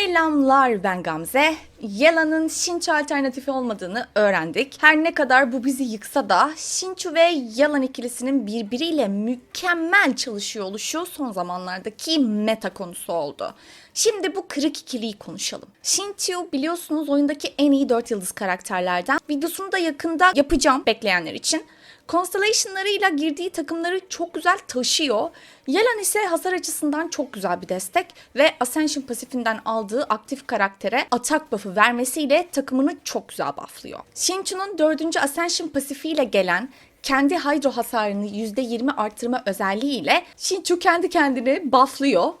Selamlar ben Gamze. Yala'nın Shinchu alternatifi olmadığını öğrendik. Her ne kadar bu bizi yıksa da Shinchu ve Yalan ikilisinin birbiriyle mükemmel çalışıyor oluşu son zamanlardaki meta konusu oldu. Şimdi bu kırık ikiliyi konuşalım. Shinchu biliyorsunuz oyundaki en iyi 4 yıldız karakterlerden. Videosunu da yakında yapacağım bekleyenler için. Constellation'larıyla girdiği takımları çok güzel taşıyor. Yelan ise hasar açısından çok güzel bir destek ve Ascension pasifinden aldığı aktif karaktere atak buff'ı vermesiyle takımını çok güzel bufflıyor. Shinchu'nun 4. Ascension pasifiyle gelen kendi hydro hasarını %20 arttırma özelliğiyle Shinchu kendi kendini bufflıyor.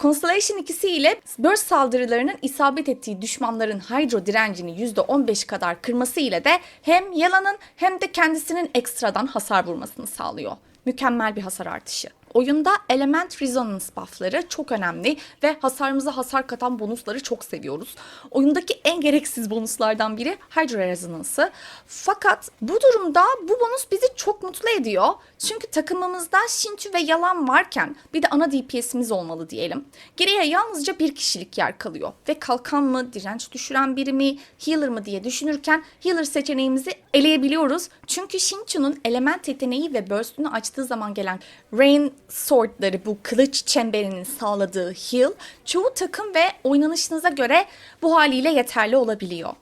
Constellation ikisi ile burst saldırılarının isabet ettiği düşmanların hydro direncini %15 kadar kırması ile de hem Yala'nın hem de kendisinin ekstradan hasar vurmasını sağlıyor. Mükemmel bir hasar artışı. Oyunda Element Resonance buffları çok önemli ve hasarımıza hasar katan bonusları çok seviyoruz. Oyundaki en gereksiz bonuslardan biri Hydro Resonance'ı. Fakat bu durumda bu bonus bizi çok mutlu ediyor. Çünkü takımımızda Shinchu ve Yalan varken bir de ana DPS'imiz olmalı diyelim. Geriye yalnızca bir kişilik yer kalıyor. Ve kalkan mı, direnç düşüren biri mi, healer mı diye düşünürken healer seçeneğimizi eleyebiliyoruz. Çünkü Shinchu'nun element yeteneği ve burst'ünü açtığı zaman gelen Rain Sword'ları bu kılıç çemberinin sağladığı heal çoğu takım ve oynanışınıza göre bu haliyle yeterli olabiliyor.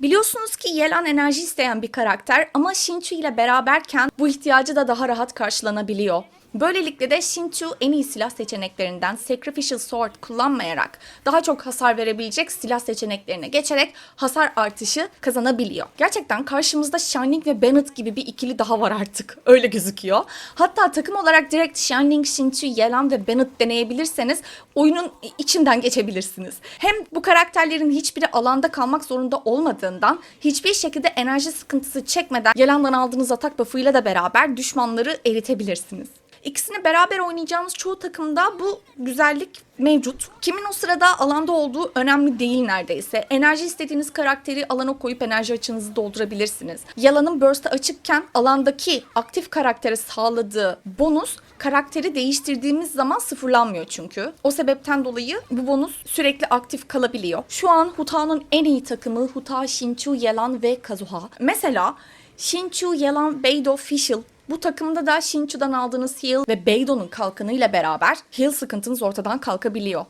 Biliyorsunuz ki Yelan enerji isteyen bir karakter ama Shinchu ile beraberken bu ihtiyacı da daha rahat karşılanabiliyor. Böylelikle de Shinchu en iyi silah seçeneklerinden Sacrificial Sword kullanmayarak daha çok hasar verebilecek silah seçeneklerine geçerek hasar artışı kazanabiliyor. Gerçekten karşımızda Shining ve Bennett gibi bir ikili daha var artık. Öyle gözüküyor. Hatta takım olarak direkt Shining, Shinchu, Yelan ve Bennett deneyebilirseniz oyunun içinden geçebilirsiniz. Hem bu karakterlerin hiçbiri alanda kalmak zorunda olmadığından hiçbir şekilde enerji sıkıntısı çekmeden Yelan'dan aldığınız atak buff'ıyla da beraber düşmanları eritebilirsiniz. İkisini beraber oynayacağınız çoğu takımda bu güzellik mevcut. Kimin o sırada alanda olduğu önemli değil neredeyse. Enerji istediğiniz karakteri alana koyup enerji açınızı doldurabilirsiniz. Yalanın burst'ı açıkken alandaki aktif karaktere sağladığı bonus karakteri değiştirdiğimiz zaman sıfırlanmıyor çünkü. O sebepten dolayı bu bonus sürekli aktif kalabiliyor. Şu an Huta'nın en iyi takımı Huta, Shinchu, Yalan ve Kazuha. Mesela Shinchu, Yalan, Beidou, Fischl bu takımda da Shinchu'dan aldığınız heal ve Beidou'nun kalkanıyla beraber heal sıkıntınız ortadan kalkabiliyor.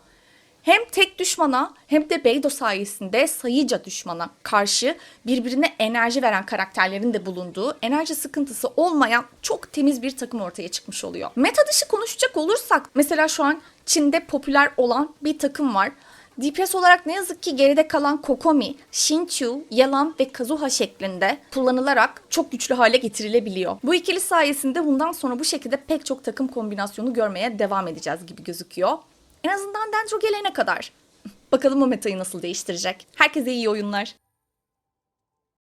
Hem tek düşmana hem de Beidou sayesinde sayıca düşmana karşı birbirine enerji veren karakterlerin de bulunduğu enerji sıkıntısı olmayan çok temiz bir takım ortaya çıkmış oluyor. Meta dışı konuşacak olursak mesela şu an Çin'de popüler olan bir takım var. DPS olarak ne yazık ki geride kalan Kokomi, Shinchu, Yalan ve Kazuha şeklinde kullanılarak çok güçlü hale getirilebiliyor. Bu ikili sayesinde bundan sonra bu şekilde pek çok takım kombinasyonu görmeye devam edeceğiz gibi gözüküyor. En azından Dendro gelene kadar. Bakalım bu metayı nasıl değiştirecek. Herkese iyi oyunlar.